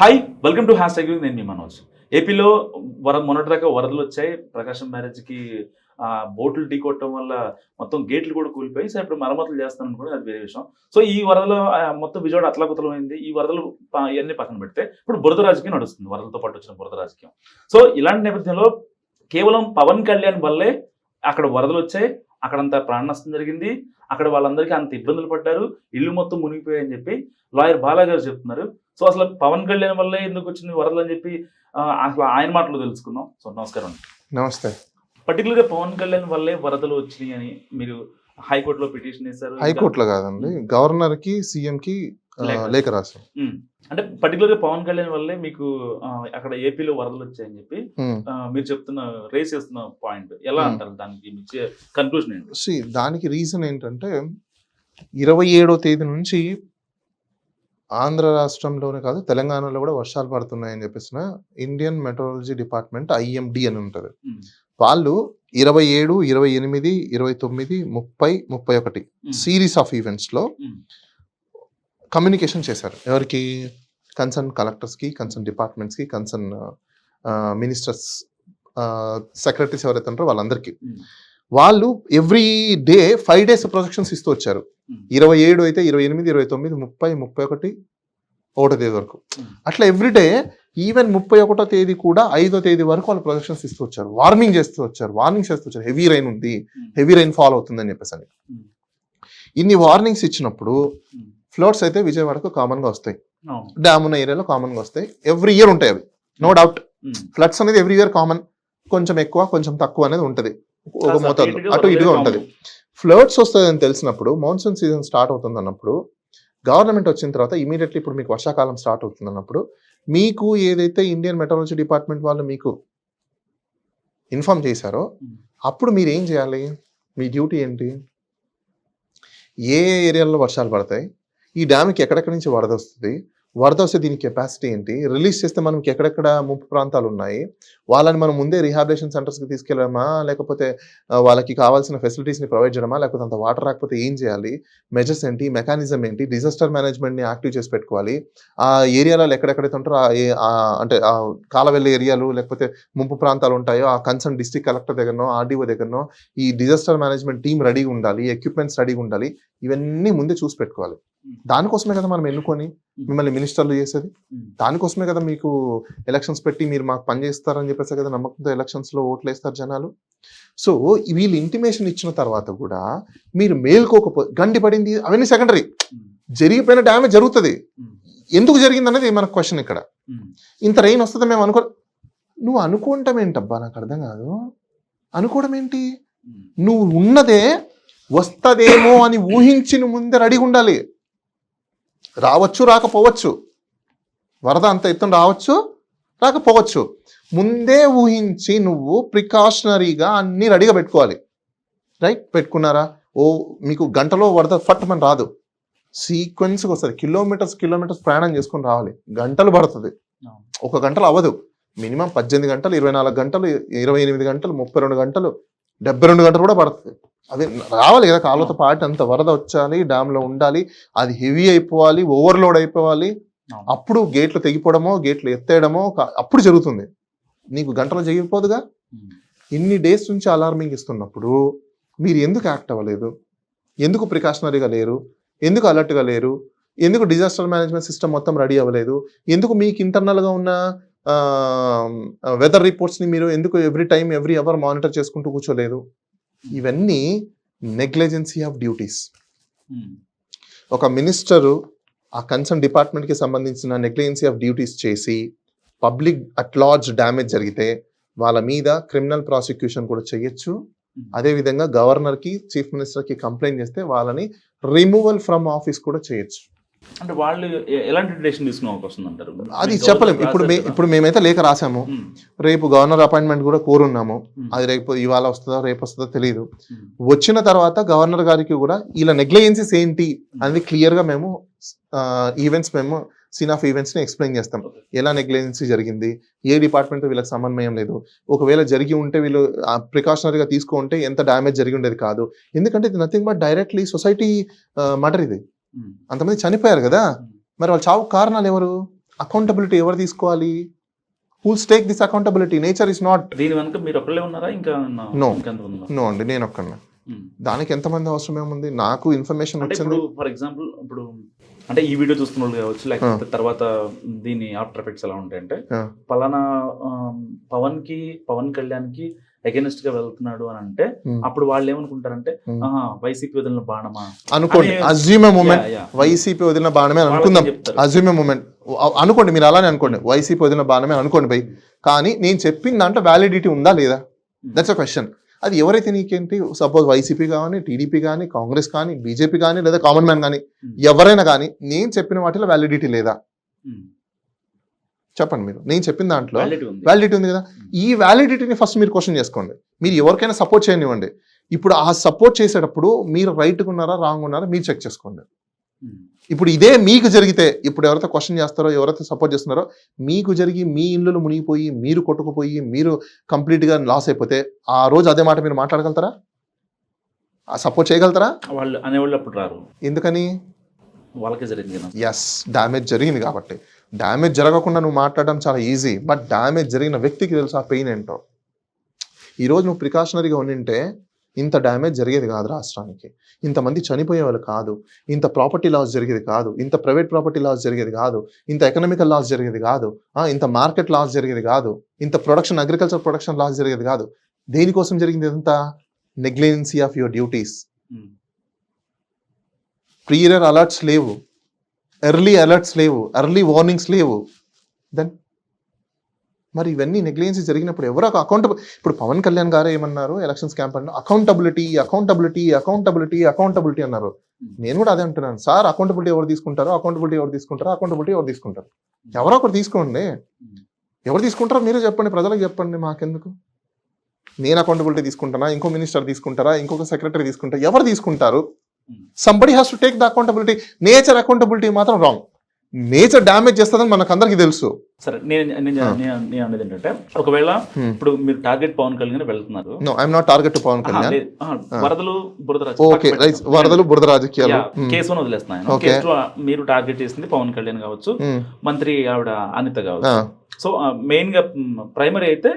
Hi welcome to హ్యాష్ ట్యాగ్ నేను మీ మనోజ్. ఏపీలో వర మొన్నటిదాకా వరదలు వచ్చాయి. ప్రకాశం బ్యారేజ్కి బోట్లు బోట్లు ఢీకొట్టడం వల్ల మొత్తం గేట్లు కూడా కూలిపోయి సో ఇప్పుడు మరమ్మతులు చేస్తాను అనుకోండి అది వేరే విషయం. సో ఈ వరదలో మొత్తం విజయవాడ అతలాకుతలమైంది. ఈ వరదలు ఇవన్నీ పక్కన పెడితే ఇప్పుడు బురద రాజకీయం నడుస్తుంది వరదలతో పాటు వచ్చిన బురద రాజకీయం. సో ఇలాంటి నేపథ్యంలో కేవలం పవన్ కళ్యాణ్ వల్లే అక్కడ వరదలు వచ్చాయి. అక్కడంత ప్రాణ నష్టం జరిగింది. అక్కడ వాళ్ళందరికీ అంత ఇబ్బందులు పడ్డారు. ఇల్లు మొత్తం మునిగిపోయాయని చెప్పి లాయర్ బాలా గారు చెప్తున్నారు. సో అసలు పవన్ కళ్యాణ్ వల్లే ఎందుకు వచ్చింది వరదలు అని చెప్పి అసలు ఆయన మాటలు తెలుసుకుందాం. సో నమస్కారం నమస్తే. పర్టికులర్గా పవన్ కళ్యాణ్ వల్లే వరదలు వచ్చినాయి అని మీరు హైకోర్టులో పిటిషన్ వేశారు. హైకోర్టులో కాదండి. గవర్నర్కి సీఎం కి ఆ, లేఖ. రాశాం. అంటే పర్టికులర్గా పవన్ కళ్యాణ్ వల్లే మీకు అక్కడ ఏపీలో వరదలు వచ్చాయని చెప్పి మీరు చెప్తున్న రేస్ చేస్తున్న పాయింట్ ఎలా. అంటారు దానికి కన్క్లూజన్ ఏంటి దానికి రీజన్ ఏంటంటే ఇరవై ఏడో తేదీ నుంచి ఆంధ్ర రాష్ట్రంలోనే కాదు తెలంగాణలో కూడా వర్షాలు పడుతున్నాయని చెప్పేసిన ఇండియన్ మెట్రాలజీ డిపార్ట్మెంట్ ఐఎండి అని ఉంటుంది. వాళ్ళు ఇరవై ఏడు ఇరవై ఎనిమిది ఇరవై తొమ్మిది ముప్పై ముప్పై ఒకటి. సిరీస్ ఆఫ్ ఈవెంట్స్లో ఉమ్. కమ్యూనికేషన్ చేశారు ఎవరికి కన్సర్న్ కలెక్టర్స్కి కన్సర్న్ డిపార్ట్మెంట్స్కి కన్సర్న్ మినిస్టర్స్ సెక్రటరీస్ ఎవరైతే ఉంటారో వాళ్ళందరికీ. వాళ్ళు every day five days projections ఇస్తూ వచ్చారు. ఇరవై ఏడు అయితే ఇరవై ఎనిమిది ఇరవై తొమ్మిది ముప్పై ముప్పై ఒకటి ఒకటో తేదీ వరకు. అట్లా ఎవ్రీ డే ఈవెన్ ముప్పై ఒకటో తేదీ కూడా ఐదో తేదీ వరకు వాళ్ళు ప్రొజెక్షన్స్ ఇస్తూ వచ్చారు వార్నింగ్ చేస్తూ వచ్చారు వార్నింగ్ చేస్తూ వచ్చారు హెవీ రైన్ ఉంది. హెవీ రైన్ ఫాల్ అవుతుందని చెప్పేసి అని. ఇన్ని వార్నింగ్స్ ఇచ్చినప్పుడు. ఫ్లోట్స్ అయితే విజయవాడకు కామన్గా వస్తాయి. డ్యామ్ ఉన్న ఏరియాలో కామన్గా వస్తాయి. ఎవ్రీ ఇయర్ ఉంటాయి అవి. No doubt. ఉమ్. ఫ్లడ్స్ అనేది ఎవ్రీ ఇయర్ కామన్. కొంచెం ఎక్కువ కొంచెం తక్కువ అనేది ఉంటది. ఒక ఇటుగా అటు ఇటుగా ఉంటది. ఫ్లడ్స్ వస్తాయని తెలిసినప్పుడు మాన్సూన్ సీజన్ స్టార్ట్ అవుతుంది అన్నప్పుడు గవర్నమెంట్ వచ్చిన తర్వాత ఇమీడియట్లీ ఇప్పుడు మీకు వర్షాకాలం స్టార్ట్ అవుతుంది అన్నప్పుడు మీకు ఏదైతే ఇండియన్ మెట్రాలజీ డిపార్ట్మెంట్ వాళ్ళు మీకు ఇన్ఫార్మ్ చేశారో ఉమ్. అప్పుడు మీరు ఏం చేయాలి? మీ డ్యూటీ ఏంటి? ఏ ఏ ఏరియాలో వర్షాలు పడతాయి? ఈ డ్యామ్కి ఎక్కడెక్కడి నుంచి వరద వస్తుంది? వరద వస్తే దీని కెపాసిటీ ఏంటి? రిలీజ్ చేస్తే మనకి ఎక్కడెక్కడ ముప్పు ప్రాంతాలు ఉన్నాయి? వాళ్ళని మనం ముందే రిహాబిలేషన్ సెంటర్స్కి తీసుకెళ్ళడమా? లేకపోతే వాళ్ళకి కావాల్సిన ఫెసిలిటీస్ని ప్రొవైడ్ చేయడమా? లేకపోతే అంత వాటర్ రాకపోతే ఏం చేయాలి? మెజర్స్ ఏంటి? మెకానిజం ఏంటి? డిజాస్టర్ మేనేజ్మెంట్ని యాక్టివ్ చేసి పెట్టుకోవాలి. ఆ ఏరియాలలో ఎక్కడెక్కడైతే ఉంటారో అంటే ఆ కాలవెల్లి ఏరియాలు లేకపోతే ముంపు ప్రాంతాలు ఉంటాయో ఆ కన్సర్న్ డిస్టిక్ కలెక్టర్ దగ్గరనో ఆర్డీఓ దగ్గరనో ఈ డిజాస్టర్ మేనేజ్మెంట్ టీం రెడీగా ఉండాలి ఎక్విప్మెంట్స్ రెడీగా ఉండాలి. ఇవన్నీ ముందే చూసి పెట్టుకోవాలి. దానికోసమే కదా మనం ఎన్నుకొని మిమ్మల్ని మినిస్టర్లు చేసేది. దానికోసమే కదా మీకు ఎలక్షన్స్ పెట్టి మీరు మాకు పని చేస్తారని చెప్పేసి కదా నమ్మకంతో ఎలక్షన్స్లో ఓట్లు వేస్తారు జనాలు? సో వీళ్ళు ఇంటిమేషన్ ఇచ్చిన తర్వాత కూడా మీరు మేల్కోకపో గండి పడింది అవన్నీ సెకండరీ. జరిగిపోయిన డ్యామేజ్ జరుగుతుంది. ఎందుకు జరిగింది అనేది మన క్వశ్చన్ ఇక్కడ. ఇంత రెయిన్ వస్తుంది మేము అనుకో నువ్వు అనుకోవటం ఏంటబ్బా? నాకు అర్థం కాదు. అనుకోవడం ఏంటి. నువ్వు ఉన్నదే వస్తదేమో అని ఊహించి నువ్వు ముందే రెడీగా ఉండాలి. రావచ్చు రాకపోవచ్చు. వరద అంత ఎత్తున రావచ్చు రాకపోవచ్చు. ముందే ఊహించి నువ్వు ప్రికాషనరీగా అన్ని రెడీగా పెట్టుకోవాలి. రైట్? పెట్టుకున్నారా? ఓ మీకు గంటలో వరద ఫట్ మన రాదు. సీక్వెన్స్కి వస్తుంది. కిలోమీటర్స్ కిలోమీటర్స్ ప్రయాణం చేసుకొని రావాలి. గంటలు పడుతుంది. ఒక గంటలు అవ్వదు. మినిమం పద్దెనిమిది గంటలు ఇరవై నాలుగు గంటలు ఇరవై ఎనిమిది గంటలు ముప్పై రెండు గంటలు డెబ్బై రెండు గంటలు కూడా పడుతుంది. అవి రావాలి కదా కాలువతో పాటు అంత వరద వచ్చాలి డ్యామ్లో ఉండాలి అది హెవీ అయిపోవాలి ఓవర్లోడ్ అయిపోవాలి. అప్పుడు గేట్లు తెగిపోవడమో గేట్లు ఎత్తేయడమో అప్పుడు జరుగుతుంది. నీకు గంటలో జరిగిపోదుగా. ఇన్ని డేస్ నుంచి అలార్మింగ్ ఇస్తున్నప్పుడు మీరు ఎందుకు యాక్ట్ అవ్వలేదు? ఎందుకు ప్రికాషనరీగా లేరు? ఎందుకు అలర్ట్గా లేరు? ఎందుకు డిజాస్టర్ మేనేజ్మెంట్ సిస్టమ్ మొత్తం రెడీ అవ్వలేదు? ఎందుకు మీకు ఇంటర్నల్గా ఉన్న వెదర్ రిపోర్ట్స్ని మీరు ఎందుకు every time every hour monitor చేసుకుంటూ కూర్చోలేదు? ఇవన్నీ నెగ్లిజెన్సీ ఆఫ్ డ్యూటీస్. ఒక మినిస్టరు ఆ కన్సర్న్ డిపార్ట్మెంట్కి సంబంధించిన నెగ్లిజెన్సీ ఆఫ్ డ్యూటీస్ చేసి పబ్లిక్ అట్ లార్జ్ డ్యామేజ్ జరిగితే వాళ్ళ మీద క్రిమినల్ ప్రాసిక్యూషన్ కూడా చేయొచ్చు. ఉమ్. అదేవిధంగా గవర్నర్కి చీఫ్ మినిస్టర్కి కంప్లైంట్ చేస్తే వాళ్ళని రిమూవల్ ఫ్రమ్ ఆఫీస్ కూడా చేయొచ్చు. అంటే వాళ్ళు ఎలాంటి డెసిషన్ తీసుకునే అవకాశం అంటారు అది మీకు చెప్పలేం గవర్నమెంట్ ఇప్పుడు. ఇప్పుడు మేమైతే లేఖ రాసాము. రేపు గవర్నర్ అపాయింట్మెంట్ కూడా కోరున్నాము. అది రేపు ఇవాళ వస్తుందో రేపు వస్తుందో తెలియదు. వచ్చిన తర్వాత గవర్నర్ గారికి కూడా ఇలా నెగ్లిజెన్సీస్ ఏంటి అనేది క్లియర్గా మేము ఈవెంట్స్ మేము సీన్ ఆఫ్ ఈవెంట్స్ని ఎక్స్ప్లెయిన్ చేస్తాం. ఎలా నెగ్లిజెన్సీ జరిగింది ఏ డిపార్ట్మెంట్ వీళ్ళకి సమన్వయం లేదు ఒకవేళ జరిగి ఉంటే వీళ్ళు ప్రికాషనరీగా తీసుకుంటే ఎంత డ్యామేజ్ జరిగి ఉండేది కాదు ఎందుకంటే ఇది nothing but directly society murder ఇది. అంతమంది చనిపోయారు కదా. మరి వాళ్ళ చావు కారణాలు ఎవరు? అకౌంటబిలిటీ ఎవరు తీసుకోవాలి? Who'll take this accountability nature is not దీని వెనక మీరు ఒక్కళ్ళే ఉన్నారా? ఇంకా ఉన్నారు? నో అండి నేను ఒక్కన్నా. దానికి ఎంతమంది అవసరం ఏముంది? నాకు ఇన్ఫర్మేషన్ వచ్చింది ఇప్పుడు ఫర్ ఎగ్జాంపుల్ ఇప్పుడు అంటే ఈ వీడియో చూస్తున్న వాళ్ళు కావచ్చు లేకపోతే తర్వాత దీని ఆఫ్టర్ ఎఫెక్ట్స్ ఎలా ఉంటాయంటే. పలానా పవన్కి పవన్ కళ్యాణ్కి అగెనిస్ట్గా వెళ్తున్నాడు అని అంటే Hmm. అప్పుడు వాళ్ళు ఏమనుకుంటారంటే Hmm. వైసీపీ వదిలిన బాణమా అనుకోండి అనే- అజ్యూమే మూమెంట్. వైసీపీ వదిలిన బాణమే అనుకుందాం. అజ్యూమే మూమెంట్ అనుకోండి మీరు అలానే అనుకోండి వైసీపీ వదిలిన బాణమే అనుకోండి భయ్ కానీ నేను చెప్పిన దాంట్లో వ్యాలిడిటీ ఉందా లేదా దట్స్ అ క్వశ్చన్ అది ఎవరైతే నీకేంటి సపోజ్ వైసీపీ కానీ టీడీపీ కానీ కాంగ్రెస్ కానీ బీజేపీ కానీ లేదా కామన్ మ్యాన్ కానీ Hmm. ఎవరైనా కానీ నేను చెప్పిన వాటిలో వ్యాలిడిటీ లేదా Hmm. చెప్పండి మీరు. నేను చెప్పిన దాంట్లో వ్యాలిడిటీ ఉంది. కదా? ఈ వ్యాలిడిటీని ఫస్ట్ మీరు క్వశ్చన్ చేసుకోండి. మీరు ఎవరికైనా సపోర్ట్ చేయనివ్వండి. ఇప్పుడు ఆ సపోర్ట్ చేసేటప్పుడు మీరు రైట్గా ఉన్నారా రాంగ్ ఉన్నారా మీరు చెక్ చేసుకోండి. Hmm. ఇప్పుడు ఇదే మీకు జరిగితే ఇప్పుడు ఎవరైతే క్వశ్చన్ చేస్తారో ఎవరైతే సపోర్ట్ చేస్తున్నారో మీకు జరిగి మీ ఇల్లులు మునిగిపోయి మీరు కొట్టుకుపోయి మీరు కంప్లీట్గా లాస్ అయిపోతే ఆ రోజు అదే మాట మీరు మాట్లాడగలుగుతారా? ఆ సపోర్ట్ చేయగలుగుతారా? వాళ్ళు అనేవాళ్ళు అప్పుడు రారు. ఎందుకని? వాళ్ళకే జరిగింది ఎస్ డ్యామేజ్ జరిగింది కాబట్టి. డ్యామేజ్ జరగకుండా నువ్వు మాట్లాడడం చాలా ఈజీ బట్ డ్యామేజ్ జరిగిన వ్యక్తికి తెలుసు ఆ పెయిన్ ఏంటో? ఈరోజు నువ్వు ప్రికాషనరీగా ఉండింటే ఇంత డ్యామేజ్ జరిగేది కాదు రాష్ట్రానికి. ఇంతమంది చనిపోయేవాళ్ళు కాదు. ఇంత ప్రాపర్టీ లాస్ జరిగేది కాదు. ఇంత ప్రైవేట్ ప్రాపర్టీ లాస్ జరిగేది కాదు. ఇంత ఎకనామికల్ లాస్ జరిగేది కాదు. ఇంత మార్కెట్ లాస్ జరిగేది కాదు. ఇంత ప్రొడక్షన్ అగ్రికల్చర్ ప్రొడక్షన్ లాస్ జరిగేది కాదు. దేనికోసం జరిగింది ఇదంతా? Negligence of your duties. Prior alerts లేవు. ఎర్లీ అలర్ట్స్ లేవు. ఎర్లీ వార్నింగ్స్ లేవు. దెన్ మరి ఇవన్నీ నెగ్లిజెన్సీ జరిగినప్పుడు ఎవరు అకౌంటబుల్ ఇప్పుడు పవన్ కళ్యాణ్ గారు ఏమన్నారు? Elections campaign accountability accountability accountability accountability అన్నారు. నేను కూడా అదే అంటున్నాను. సార్ అకౌంటబిలిటీ ఎవరు తీసుకుంటారో? అకౌంటబిలిటీ ఎవరు తీసుకుంటారో? అకౌంటబిలిటీ ఎవరు తీసుకుంటారు? ఎవరో ఒకరు తీసుకోండి. ఎవరు తీసుకుంటారో మీరే చెప్పండి. ప్రజలకు చెప్పండి మాకెందుకు? నేను అకౌంటబిలిటీ తీసుకుంటానా? ఇంకో మినిస్టర్ తీసుకుంటారా? ఇంకొక సెక్రటరీ తీసుకుంటారా? ఎవరు తీసుకుంటారు? Somebody has to take the accountability nature accountability మాత్రం రాంగ్ నేచర్ డ్యామేజ్ చేస్తుందని మనకు అందరికీ తెలుసు. సరే నేను నేను Ah. నేను అనేది ఏంటంటే ఒకవేళ Hmm. ఇప్పుడు మీరు టార్గెట్ పవన్ కళ్యాణ్ వెళ్తున్నారు. No I'm not target to Pavan Kalyan. వరదలు బురద ఓకే రైట్. వరదలు బురద రాజకీయాలు. కేసు వదిలేస్తున్నాను Okay. కేసు మీరు టార్గెట్ చేసింది పవన్ కళ్యాణ్ కావచ్చు మ్మ్. మంత్రి ఆవిడ అనిత కావచ్చు. సో మెయిన్గా ప్రైమరీ అయితే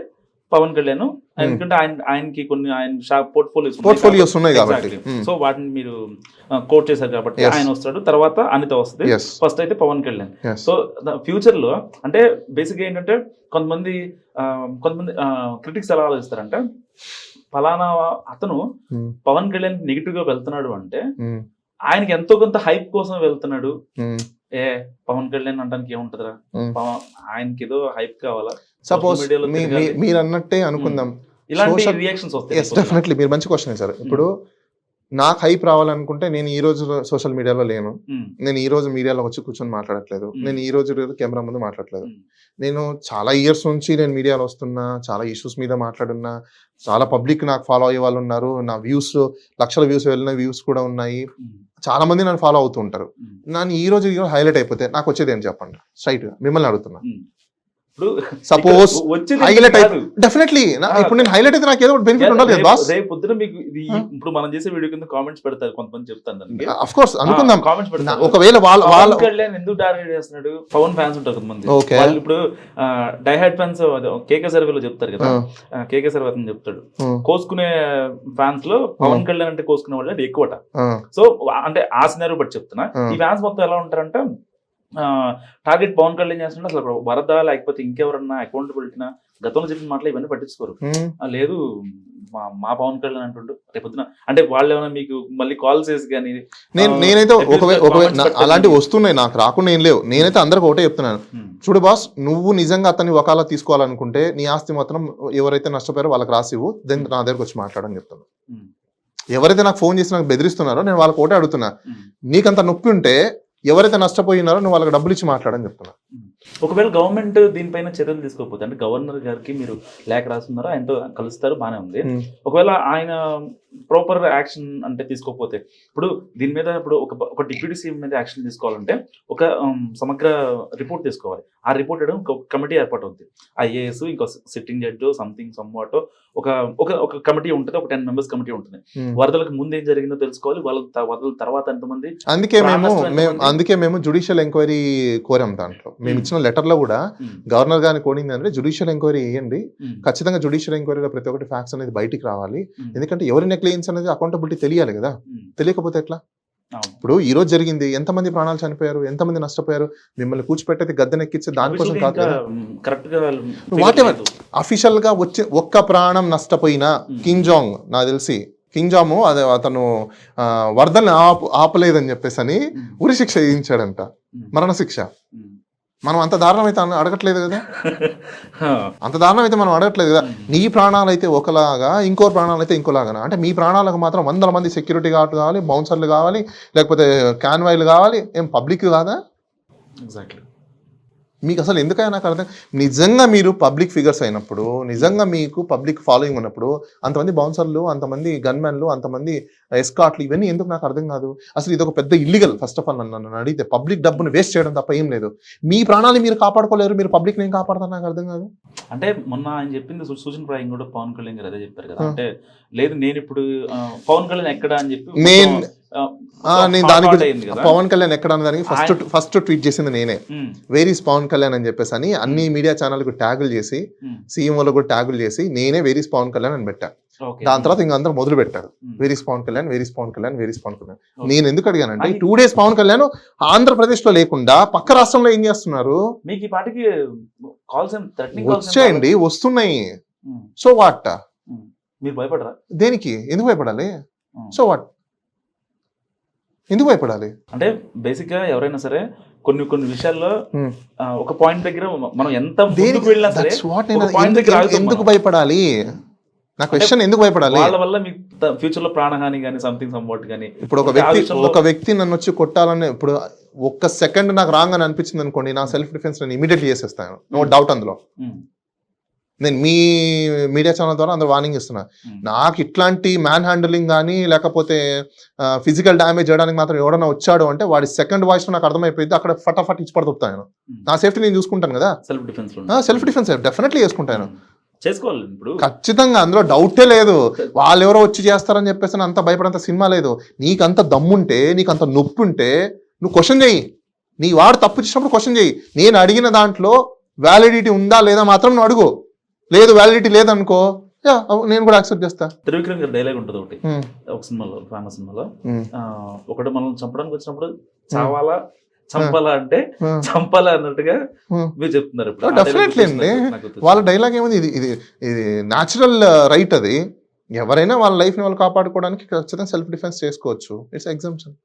పవన్ కళ్యాణ్ ఎందుకంటే ఆయన ఆయనకి కొన్ని ఆయన పోర్ట్ఫోలియోస్ పోర్ట్ఫోలియోస్ ఉన్నాయి కాబట్టి. సో వాటిని మీరు కోట్ చేశారు కాబట్టి. ఆయన వస్తాడు. తర్వాత అనిత వస్తుంది. ఫస్ట్ అయితే పవన్ కళ్యాణ్. సో ఫ్యూచర్లో అంటే బేసిక్ ఏంటంటే కొంతమంది కొంతమంది క్రిటిక్స్ ఎలా ఆలోచిస్తారంటే ఫలానా అతను పవన్ కళ్యాణ్ నెగిటివ్గా వెళ్తున్నాడు అంటే ఆయనకి ఎంతో కొంత హైప్ కోసం వెళ్తున్నాడు. ఏ పవన్ కళ్యాణ్ అంటానికి ఏముంటదిరా? పవన్ ఆయనకి ఏదో హైప్ కావాలా? సపోజ్. మీరు అన్నట్టే అనుకుందాం. ఇలాంటి Social- రియాక్షన్స్ ఎస్ వస్తాయి డెఫినెట్లీ మీరు మంచి క్వశ్చన్ సార్ ఇప్పుడు నాకు హైప్ రావాలనుకుంటే నేను ఈ రోజు సోషల్ మీడియాలో లేను. ఉమ్, నేను ఈ రోజు మీడియాలో వచ్చి కూర్చొని మాట్లాడట్లేదు. Hmm. నేను ఈ రోజు కెమెరా ముందు మాట్లాడట్లేదు. Hmm. నేను చాలా ఇయర్స్ నుంచి నేను మీడియాలో వస్తున్నా చాలా ఇష్యూస్ మీద మాట్లాడున్నా చాలా పబ్లిక్ నాకు ఫాలో అయ్యే వాళ్ళు ఉన్నారు. నా వ్యూస్ లక్షల వ్యూస్ వెళ్ళిన వ్యూస్ కూడా ఉన్నాయి. చాలా మంది నన్ను ఫాలో అవుతూ ఉంటారు. నన్ను ఈ రోజు హైలైట్ అయిపోతే నాకు వచ్చేది ఏం చెప్పండి? స్ట్రైట్గా మిమ్మల్ని అడుగుతున్నా. ఇప్పుడు highlight కాదు. డెఫినెట్లీ ఇప్పుడు నేను హైలైట్ అయితే నాకు ఏదో బెనిఫిట్ ఉండాలి కదా రేపు- బాస్ రేపు పొద్దున మీకు ఇది. ఇప్పుడు మనం చేసే వీడియో కింద కామెంట్స్ పెడతారు కొంతమంది చెప్తాను దానికి. అఫ్ కోర్స్ అనుకుందాం. కామెంట్స్ పెడతారు. ఒకవేళ వాళ్ళ వాళ్ళ కళ్యాణ్ ఎందుకు టార్గెట్ చేస్తున్నాడు? పవన్ ఫ్యాన్స్ ఉంటారు కొంతమంది. వాళ్ళు ఇప్పుడు డైహాడ్ ఫ్యాన్స్ కేకే సర్వేలో చెప్తారు కదా. కేకే సర్వే అతను చెప్తాడు. కోసుకునే ఫ్యాన్స్లో పవన్ కళ్యాణ్ అంటే కోసుకునే వాళ్ళు ఎక్కువట. సో అంటే ఆ సినారీ బట్టి చెప్తున్నా. ఈ ఫ్యాన్స్ మొత్తం ఎలా ఉంటారంటే టార్గెట్ పవన్ కళ్యాణ్ చేస్తుంటే అసలు వరద లేకపోతే ఇంకెవరన్నా అకౌంటబిలిటీనా గతంలో చెప్పిన మాటలు ఇవన్నీ పట్టించుకోరు. లేదు మా మా పవన్ కళ్యాణ్ అంటుండు రేపొద్దున అంటే వాళ్ళు ఏమైనా మీకు మళ్ళీ కాల్ చేసి కానీ నేను నేనైతే at least ఒకవే comments ఒకవే నా- పెట్టండి. అలాంటివి వస్తున్నాయి నాకు రాకుండా ఏం లేవు. నేనైతే అందరికి ఒకటే చెప్తున్నాను. చూడు బాస్ నువ్వు నిజంగా అతన్ని వకాలా తీసుకోవాలనుకుంటే నీ ఆస్తి మాత్రం ఎవరైతే నష్టపోయారో వాళ్ళకి రాసివ్వు దెన్ నా దగ్గరకు వచ్చి మాట్లాడని చెప్తాను. ఎవరైతే నాకు ఫోన్ చేసి నాకు బెదిరిస్తున్నారో నేను వాళ్ళకి ఒకటే అడుగుతున్నా. నీకంత నొప్పి ఉంటే ఎవరైతే నష్టపోయినారో నువ్వు వాళ్ళకి డబ్బులు ఇచ్చి మాట్లాడని చెప్తున్నా. ఒకవేళ గవర్నమెంట్ దీనిపైన చర్యలు తీసుకోకపోతే అంటే గవర్నర్ గారికి మీరు లేఖ రాస్తున్నారో ఆయనతో కలుస్తారు బానే ఉంది. ఒకవేళ ఆయన ప్రాపర్ యాక్షన్ అంటే తీసుకోకపోతే. ఇప్పుడు దీని మీద ఇప్పుడు ఒక ఒక డిప్యూటీ సీఎం మీద యాక్షన్ తీసుకోవాలంటే ఒక um, సమగ్ర రిపోర్ట్ తీసుకోవాలి. ఆ రిపోర్ట్ ఒక కమిటీ ఏర్పాటు అవుతుంది ఐఏఎస్ ఇంకో సిట్టింగ్ జడ్జో సంథింగ్ సమ్ వాటో ఒక ఒక ఒక కమిటీ ఉంటుంది ఒక టెన్ మెంబర్స్ కమిటీ ఉంటుంది. వరదలకు ముందు ఏం జరిగిందో తెలుసుకోవాలి వాళ్ళ వరదల తర్వాత ఎంతమంది అందుకే మేము మేము? అందుకే మేము జుడిషియల్ ఎంక్వైరీ కోరాం దాంట్లో. మేము ఉమ్. ఇచ్చిన లెటర్లో కూడా ఉమ్, గవర్నర్ గారిని కోరింది అంటే జుడిషియల్ ఎంక్వైరీ చేయండి ఉమ్, ఖచ్చితంగా జుడిషియల్ ఎంక్వైరీలో ప్రతి ఒక్కటి ఫ్యాక్ట్స్ అనేది బయటికి రావాలి. ఎందుకంటే ఎవరి నెగ్లిజెన్స్ అనేది అకౌంటబిలిటీ తెలియాలి కదా తెలియకపోతే ఎట్లా. ఇప్పుడు ఈ రోజు జరిగింది ఎంతమంది ప్రాణాలు చనిపోయారు ఎంతమంది నష్టపోయారు మిమ్మల్ని కూర్చిపెట్టేది గద్దెనెక్కించి దానికోసం కాదు. అఫీషియల్గా వచ్చి ఒక్క ప్రాణం నష్టపోయినా. కింగ్ జాంగ్ నాకు తెలిసి కింగ్ జాము అదే అతను వరదల్ని ఆపు ఆపలేదని చెప్పేసి అని ఉరి శిక్ష విధించాడంట ఉమ్, మరణ శిక్ష ఉమ్. మనం అంత దారుణం అయితే అడగట్లేదు కదా? అంత దారుణం అయితే మనం అడగట్లేదు కదా? నీ ప్రాణాలు అయితే ఒకలాగా ఇంకో ప్రాణాలు అయితే ఇంకోలాగా అంటే మీ ప్రాణాలకు మాత్రం వందల మంది సెక్యూరిటీ గార్డ్ కావాలి బౌన్సర్లు కావాలి లేకపోతే కాన్వాయ్లు కావాలి ఏం పబ్లిక్ కాదా? Exactly. మీకు అసలు ఎందుకైనా నాకు అర్థం నిజంగా మీరు పబ్లిక్ ఫిగర్స్ అయినప్పుడు నిజంగా మీకు పబ్లిక్ ఫాలోయింగ్ ఉన్నప్పుడు అంతమంది బౌన్సర్లు అంతమంది గన్మెన్లు అంతమంది ఎస్కాట్లు ఇవన్నీ ఎందుకు నాకు అర్థం కాదు? అసలు ఇది ఒక పెద్ద ఇల్లీగల్ ఫస్ట్ ఆఫ్ ఆల్ నన్ను అడిగితే పబ్లిక్ డబ్బును వేస్ట్ చేయడం తప్ప ఏం లేదు. మీ ప్రాణాలు మీరు కాపాడుకోలేరు మీరు పబ్లిక్ నేను కాపాడతాను నాకు అర్థం కాదు? అంటే మొన్న ఆయన చెప్పింది సూచన ప్రాయం కూడా పవన్ కళ్యాణ్ గారు అదే చెప్పారు కదా. అంటే లేదు నేను ఇప్పుడు పవన్ కళ్యాణ్ ఎక్కడ అని చెప్పి నేను- నేను hot దాని hot గురించి అయింది కదా? పవన్ కళ్యాణ్ ఎక్కడ అన్నదానికి ఫస్ట్ ఫస్ట్ ట్వీట్ చేసింది నేనే. ఉమ్, వేరీస్ పవన్ కళ్యాణ్ అని చెప్పేసి అని అన్ని మీడియా ఛానల్కు ట్యాగులు చేసి ఉమ్, సీఎం వాళ్ళు కూడా ట్యాగులు చేసి నేనే వేరీస్ పవన్ కళ్యాణ్ అని పెట్టా. ఓకే. దాని తర్వాత ఇంకా అందరూ మొదలు పెట్టారు. Where's Pawan Kalyan? Where's Pawan Kalyan? Where's Pawan Kalyan. నేను ఎందుకు అడిగానంటే టూ డేస్ పవన్ కళ్యాణ్ ఆంధ్రప్రదేశ్లో లేకుండా పక్క రాష్ట్రంలో ఏం చేస్తున్నారు? మీకు ఈ పాటికి కాల్స్ వచ్చేయండి వస్తున్నాయి. సో వాట్ మీరు భయపడరా? దేనికి? ఎందుకు భయపడాలి. సో వాట్ ఎందుకు భయపడాలి? అంటే బేసిక్గా ఎవరైనా సరే కొన్ని కొన్ని విషయాల్లో ఒక పాయింట్ దగ్గర మనం ఎంత దేనికి? ముందుకు వెళ్ళినా సరే ఎందుకు- దగ్గర ఎందుకు. భయపడాలి? నా క్వశ్చన్ ఎందుకు భయపడాలి? వాళ్ళ వల్ల మీకు ఫ్యూచర్లో ప్రాణహాని కానీ సంథింగ్ సంవాట్ కానీ ఇప్పుడు ఒక వ్యక్తి ఒక వ్యక్తి నన్ను వచ్చి కొట్టాలని ఇప్పుడు ఒక్క సెకండ్ నాకు రాంగ్ అని అనిపించింది అనుకోండి నా సెల్ఫ్ డిఫెన్స్ నేను ఇమీడియట్లీ చేసేస్తాను. నో డౌట్ అందులో. నేను మీ మీడియా ఛానల్ ద్వారా అందరూ వార్నింగ్ ఇస్తున్నా. నాకు ఇట్లాంటి మ్యాన్ హ్యాండిలింగ్ కానీ లేకపోతే ఫిజికల్ డ్యామేజ్ చేయడానికి మాత్రం ఎవడన్నా వచ్చాడు అంటే వాడి సెకండ్ వాయిస్ నాకు అర్థమైపోయింది అక్కడ ఫటాఫట్ ఇచ్చి పడుతాను నా సేఫ్టీ నేను చూసుకుంటాను కదా. Self defence self defence definitely చేసుకుంటాను. చేసుకోవాలి ఇప్పుడు. ఖచ్చితంగా అందులో డౌటే లేదు. వాళ్ళు ఎవరో వచ్చి చేస్తారని చెప్పేసి అంత భయపడంత సినిమా లేదు. నీకంత దమ్ముంటే నీకంత నొప్పి ఉంటే నువ్వు క్వశ్చన్ చెయ్యి. నీ వాడు తప్పు చేసినప్పుడు క్వశ్చన్ చెయ్యి. నేను అడిగిన దాంట్లో వ్యాలిడిటీ ఉందా లేదా మాత్రం నువ్వు అడుగు. లేదు వ్యాలిడిటీ లేదనుకో యా, నేను కూడా యాక్సెప్ట్ చేస్తా. త్రివిక్రమ్ గారి డైలాగ్ ఉంటుంది ఒకటి. ఒక సినిమాలో ఫేమస్ సినిమాలో. ఒకడు మనం చంపడానికి వచ్చినప్పుడు చావాలా చంపాలా అంటే. చంపాలా అన్నట్టుగా. మీరు చెప్తున్నారు ఇప్పుడు. గుర్తొచ్చింది అండి. వాళ్ళ డైలాగ్ ఏముంది? ఇది ఇది ఇది న్యాచురల్ రైట్ అది. ఎవరైనా వాళ్ళ లైఫ్ని వాళ్ళు కాపాడుకోవడానికి ఖచ్చితంగా సెల్ఫ్ డిఫెన్స్ చేసుకోవచ్చు. ఇట్స్ ఎగ్జామ్షన్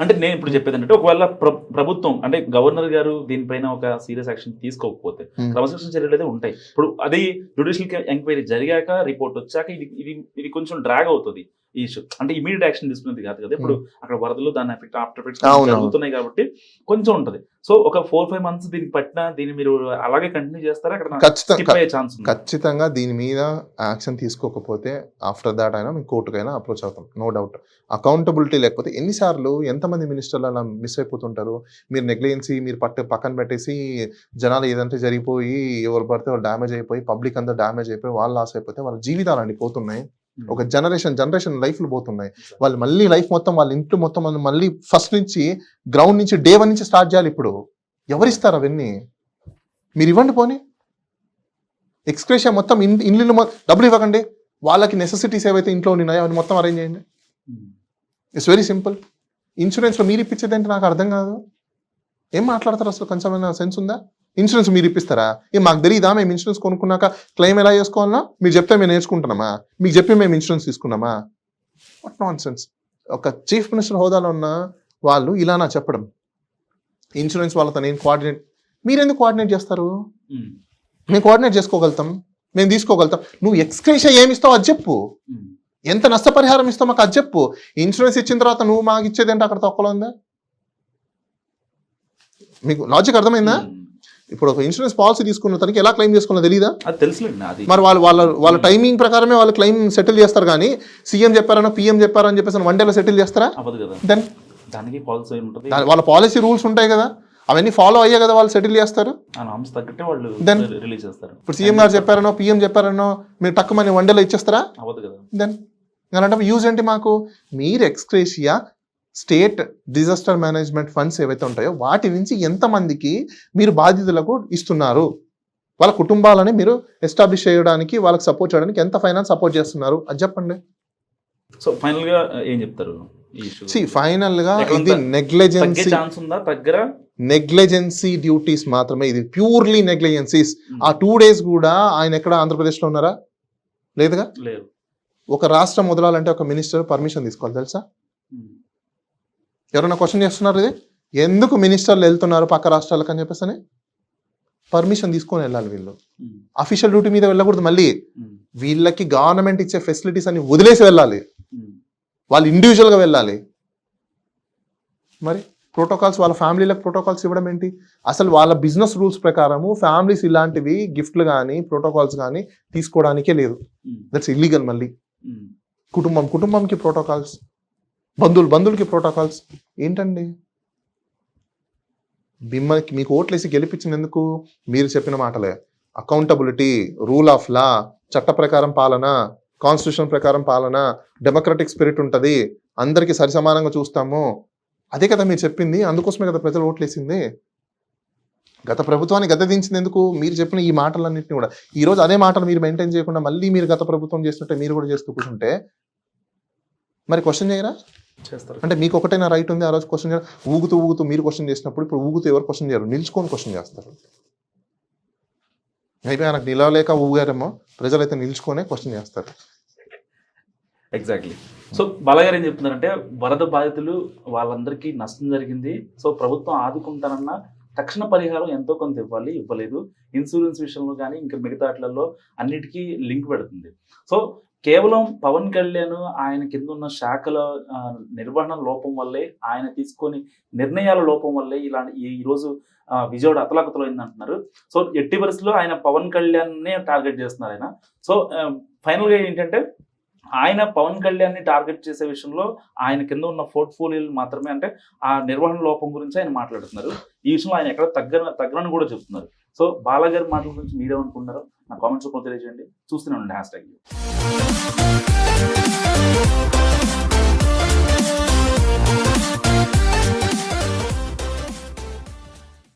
అంటే నేను ఇప్పుడు చెప్పేది అంటే ఒకవేళ ప్ర- ప్రభుత్వం అంటే గవర్నర్ గారు దీనిపైన ఒక సీరియస్ యాక్షన్ తీసుకోకపోతే Hmm. క్రమశిక్షణ చర్యలు అయితే ఉంటాయి. ఇప్పుడు అది జుడిషియల్ ఎంక్వైరీ జరిగాక రిపోర్ట్ వచ్చాక ఇది ఇది ఇది కొంచెం డ్రాగ్ అవుతుంది. ఈ ఇష్యూ అంటే ఇమీడియట్ యాక్షన్ తీసుకునేది కాదు కదా. ఇప్పుడు అక్కడ వరదలు దాని ఎఫెక్ట్ ఆఫ్టర్ ఎఫెక్ట్స్ Hmm. జరుగుతున్నాయి కాబట్టి కొంచెం ఉంటది. సో ఒక ఫోర్ ఫైవ్ మంత్స్ దీనికి పట్టినా దీన్ని మీరు అలాగే కంటిన్యూ చేస్తారా? అక్కడ ఛాన్స్ ఖచ్చితంగా దీని మీద యాక్షన్ తీసుకోకపోతే ఆఫ్టర్ దాట్ అయినా మీకు కోర్టుకైనా అప్రోచ్ అవుతాం. No doubt. అకౌంటబిలిటీ లేకపోతే ఎన్నిసార్లు ఎంతమంది మినిస్టర్లు అలా మిస్ అయిపోతుంటారు? మీరు నెగ్లిజెన్సీ మీరు పట్టు పక్కన పెట్టేసి జనాలు ఏదంటే జరిగిపోయి ఎవరు పడితే వాళ్ళు డ్యామేజ్ అయిపోయి పబ్లిక్ అంతా డ్యామేజ్ అయిపోయి వాళ్ళు లాస్ అయిపోతే వాళ్ళ జీవితాలు అండి పోతున్నాయి. Hmm. ఒక జనరేషన్ జనరేషన్ లైఫ్లు పోతున్నాయి. వాళ్ళు మళ్ళీ లైఫ్ మొత్తం వాళ్ళ ఇంట్లో మొత్తం మళ్ళీ ఫస్ట్ నుంచి గ్రౌండ్ నుంచి డే వన్ నుంచి స్టార్ట్ చేయాలి ఇప్పుడు. ఎవరిస్తారు అవన్నీ? మీరు ఇవ్వండి పోనీ. ఎక్స్క్రేషియా మొత్తం ఇన్ ఇల్లు డబ్బులు ఇవ్వకండి. వాళ్ళకి నెసెసిటీస్ ఏవైతే ఇంట్లో ఉన్నాయో అవన్నీ మొత్తం అరేంజ్ చేయండి. Hmm. ఇట్స్ వెరీ సింపుల్ ఇన్సూరెన్స్లో మీరు ఇప్పించేది అంటే నాకు అర్థం కాదు. ఏం మాట్లాడతారు అసలు? కొంచెం సెన్స్ ఉందా? ఇన్సూరెన్స్ మీరు ఇప్పిస్తారా? ఏం మాకు తెలియదా మేము ఇన్సూరెన్స్ కొనుక్కున్నాక క్లెయిమ్ ఎలా చేసుకోవాలన్నా? మీరు చెప్తే మేము నేర్చుకుంటున్నామా? మీకు చెప్పి మేము ఇన్సూరెన్స్ తీసుకున్నామా? వాట్ నాన్ సెన్స్ ఒక చీఫ్ మినిస్టర్ హోదాలో ఉన్న వాళ్ళు ఇలా నా చెప్పడం. ఇన్సూరెన్స్ వాళ్ళతో నేను కోఆర్డినేట్ మీరు ఎందుకు కోఆర్డినేట్ చేస్తారు. మేము కోఆర్డినేట్ చేసుకోగలుగుతాం. మేము తీసుకోగలుగుతాం. నువ్వు ఎక్స్క్రేషియా ఏమి ఇస్తావు అది చెప్పు. ఎంత నష్టపరిహారం ఇస్తావు మాకు అది చెప్పు. ఇన్సూరెన్స్ ఇచ్చిన తర్వాత నువ్వు మాకు ఇచ్చేది ఏంటి అక్కడ తక్కువలో ఉందా? మీకు లాజిక్ అర్థమైందా. ఇప్పుడు ఒక ఇన్సూరెన్స్ పాలసీ తీసుకున్న తనకి ఎలా క్లెయిమ్ చేసుకోవాలో తెలియదా అది తెలుసులేండి అది మరి వాళ్ళు వాళ్ళ వాళ్ళ టైమింగ్ ప్రకారమే వాళ్ళు క్లెయిమ్ సెటిల్ చేస్తారు కానీ సీఎం చెప్పారనో పిఎం చెప్పారని చెప్పేసి వన్ డేలో సెటిల్ చేస్తారా? అవ్వదు కదా. దెన్ దానికి పాలసీ ఉంటుంది? వాళ్ళ పాలసీ రూల్స్ ఉంటాయి కదా. అవన్నీ ఫాలో అయ్యే కదా వాళ్ళు సెటిల్ చేస్తారు. నామ్స్ తగ్గట్టే వాళ్ళు Then- రిలీజ్ చేస్తారు. ఇప్పుడు సీఎం గారు చెప్పారనో పిఎం చెప్పారనో మీరు తక్కువ మంది వన్డేలో ఇచ్చేస్తారా? అవ్వదు కదా. దెన్ అలాంటప్పుడు యూజ్ ఏంటి మాకు? మీరు ex gratia state disaster management funds ఏవైతే ఉంటాయో వాటి నుంచి ఎంతమందికి మీరు బాధితులకు ఇస్తున్నారు? వాళ్ళ కుటుంబాలని మీరు ఎస్టాబ్లిష్ చేయడానికి వాళ్ళకి సపోర్ట్ చేయడానికి ఎంత ఫైనాన్స్ సపోర్ట్ చేస్తున్నారు? అది చెప్పండి. సో ఫైనల్గా ఏం చెప్తారు? సి ఫైనల్గా ఎక్కడ ఇది నెగ్లిజెన్సీ ఛాన్స్ ఉందా? తగ్గర? నెగ్లిజెన్సీ డ్యూటీస్ మాత్రమే. ఇది ప్యూర్లీ నెగ్లిజెన్సీస్. ఆ టూ డేస్ కూడా ఆయన ఎక్కడ ఆంధ్రప్రదేశ్లో ఉన్నారా? లేదుగా? లేరు ఒక రాష్ట్రం వదలాలంటే ఒక మినిస్టర్ పర్మిషన్ తీసుకోవాలి తెలుసా. ఎవరైనా క్వశ్చన్ చేస్తున్నారు ఇది ఎందుకు మినిస్టర్లు వెళ్తున్నారు పక్క రాష్ట్రాలకు అని చెప్పేసి పర్మిషన్ తీసుకొని వెళ్ళాలి వీళ్ళు. అఫీషియల్ డ్యూటీ మీద వెళ్ళకూడదు మళ్ళీ ఉమ్. వీళ్ళకి గవర్నమెంట్ ఇచ్చే ఫెసిలిటీస్ అన్ని వదిలేసి వెళ్ళాలి ఉమ్. వాళ్ళు ఇండివిజువల్గా వెళ్ళాలి మరి ప్రోటోకాల్స్ వాళ్ళ ఫ్యామిలీలకు ప్రోటోకాల్స్ ఇవ్వడం ఏంటి అసలు వాళ్ళ బిజినెస్ రూల్స్ ప్రకారము ఫ్యామిలీస్ ఇలాంటివి గిఫ్ట్లు కానీ ప్రోటోకాల్స్ కానీ తీసుకోవడానికే లేదు. దట్స్ ఇల్లీగల్ మళ్ళీ. కుటుంబం కుటుంబంకి ప్రోటోకాల్స్ బంధువులు బంధువులకి ప్రోటోకాల్స్ ఏంటండి? మిమ్మల్ని మీకు ఓట్లేసి గెలిపించినందుకు మీరు చెప్పిన మాటలే. అకౌంటబిలిటీ రూల్ ఆఫ్ లా చట్ట ప్రకారం పాలన కాన్స్టిట్యూషన్ ప్రకారం పాలన డెమోక్రటిక్ స్పిరిట్ ఉంటుంది. అందరికీ సరిసమానంగా చూస్తాము. అదే కదా మీరు చెప్పింది. అందుకోసమే కదా ప్రజలు ఓట్లేసింది. గత ప్రభుత్వాన్ని గత దించినందుకు మీరు చెప్పిన ఈ మాటలన్నింటినీ కూడా. ఈరోజు అదే మాటలు మీరు మెయింటైన్ చేయకుండా మళ్ళీ మీరు గత ప్రభుత్వం చేస్తుంటే మీరు కూడా చేస్తూ కూర్చుంటే మరి క్వశ్చన్ చేయరా? చేస్తారు. అంటే మీకు ఒకటైనా రైట్ ఉంది ఆ రోజు క్వశ్చన్ ఊగుతూ ఊగుతూ మీరు క్వశ్చన్ చేసినప్పుడు ఇప్పుడు ఊగుతూ ఎవరు క్వశ్చన్ చేయరు నిల్చుకొని క్వశ్చన్ చేస్తారు. అయితే నాకు నిలవలేక ఊగారేమో ప్రజలైతే నిల్చుకొనే క్వశ్చన్ చేస్తారు. ఎగ్జాక్ట్లీ సో బాలగారు ఏం చెప్తున్నారంటే వరద బాధితులు వాళ్ళందరికీ నష్టం జరిగింది. సో ప్రభుత్వం ఆదుకుంటానన్న తక్షణ పరిహారం ఎంతో కొంత ఇవ్వాలి ఇవ్వలేదు. ఇన్సూరెన్స్ విషయంలో కానీ ఇంకా మిగతా వాటిలలో అన్నిటికీ లింక్ పెడుతుంది. సో కేవలం పవన్ కళ్యాణ్ ఆయన కింద ఉన్న శాఖల నిర్వహణ లోపం వల్లే ఆయన తీసుకొని నిర్ణయాల లోపం వల్లే ఇలాంటి ఈరోజు విజయవాడ అతలాకుతలైంది అంటున్నారు సో ఎట్టి పరిస్థితుల్లో ఆయన పవన్ కళ్యాణ్నే టార్గెట్ చేస్తున్నారు ఆయన. సో ఫైనల్గా ఏంటంటే ఆయన పవన్ కళ్యాణ్ని టార్గెట్ చేసే విషయంలో ఆయన కింద ఉన్న పోర్ట్ఫోలియోలు మాత్రమే అంటే ఆ నిర్వహణ లోపం గురించి ఆయన మాట్లాడుతున్నారు. ఈ విషయంలో ఆయన ఎక్కడ తగ్గ తగ్గనని కూడా చెప్తున్నారు. సో బాలాగారి మాటల గురించి మీరేమనుకుంటున్నారో నా కామెంట్స్ తెలియజేయండి. చూస్తూనే ఉండండి. Hash tag